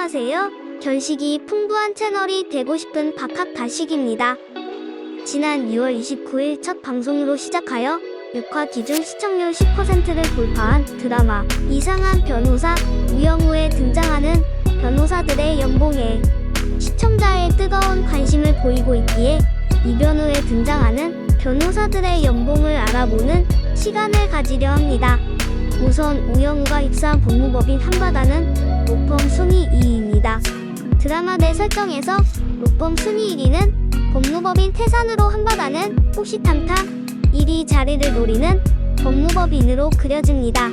안녕하세요. 견식이 풍부한 채널이 되고 싶은 박학다식입니다. 지난 6월 29일 첫 방송으로 시작하여 6화 기준 시청률 10%를 돌파한 드라마 이상한 변호사 우영우에 등장하는 변호사들의 연봉에 시청자의 뜨거운 관심을 보이고 있기에 이변우에 등장하는 변호사들의 연봉을 알아보는 시간을 가지려 합니다. 우선 우영우가 입사한 법무법인 한바다는 로펌 순 위 2위입니다. 드라마 내 설정에서 로펌 순위 1위는 법무법인 태산으로 한바다는 호시탐탐 1위 자리를 노리는 법무법인으로 그려집니다.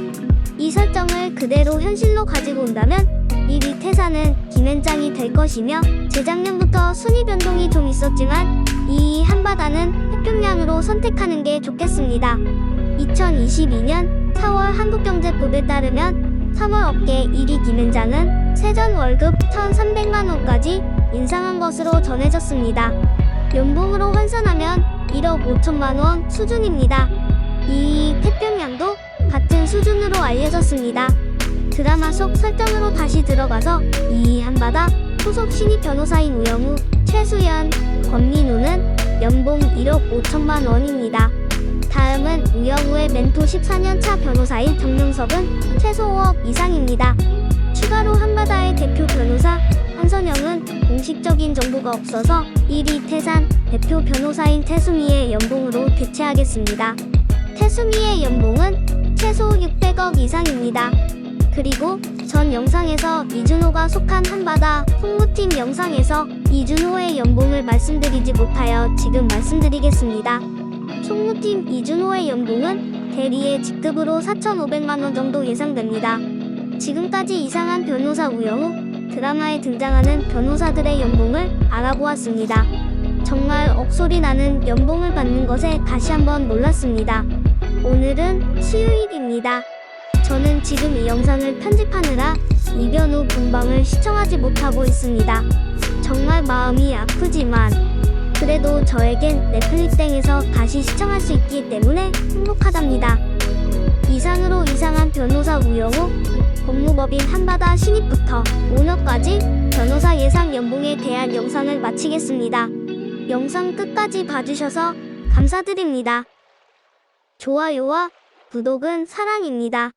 이 설정을 그대로 현실로 가지고 온다면 1위 태산은 김앤장이 될 것이며 재작년부터 순위 변동이 좀 있었지만 2위 한바다는 획득량으로 선택하는 게 좋겠습니다. 2022년 4월 한국경제법에 따르면 3월 업계 1위 김앤장은 세전 월급 1,300만 원까지 인상한 것으로 전해졌습니다. 연봉으로 환산하면 1억 5천만 원 수준입니다. 이 폐병량도 같은 수준으로 알려졌습니다. 드라마 속 설정으로 다시 들어가서 이 한바다 소속 신입 변호사인 우영우, 최수연, 권민우는 연봉 1억 5천만 원입니다. 다음은 우영우의 멘토 14년 차 변호사인 정명석은 최소 5억 이상입니다. 추가로 한바다의 대표 변호사 한선영은 공식적인 정보가 없어서 1위 태산 대표 변호사인 태수미의 연봉으로 대체하겠습니다. 태수미의 연봉은 최소 600억 이상입니다. 그리고 전 영상에서 이준호가 속한 한바다 송무팀 영상에서 이준호의 연봉을 말씀드리지 못하여 지금 말씀드리겠습니다. 송무팀 이준호의 연봉은 대리의 직급으로 4,500만 원 정도 예상됩니다. 지금까지 이상한 변호사 우영우 드라마에 등장하는 변호사들의 연봉을 알아보았습니다. 정말 억소리 나는 연봉을 받는 것에 다시 한번 놀랐습니다. 오늘은 수요일입니다. 저는 지금 이 영상을 편집하느라 이변우 본방을 시청하지 못하고 있습니다. 정말 마음이 아프지만 그래도 저에겐 넷플릭땡에서 다시 시청할 수 있기 때문에 행복하답니다. 이상으로 이상한 변호사 우영우, 법무법인 한바다 신입부터 오너까지 변호사 예상 연봉에 대한 영상을 마치겠습니다. 영상 끝까지 봐주셔서 감사드립니다. 좋아요와 구독은 사랑입니다.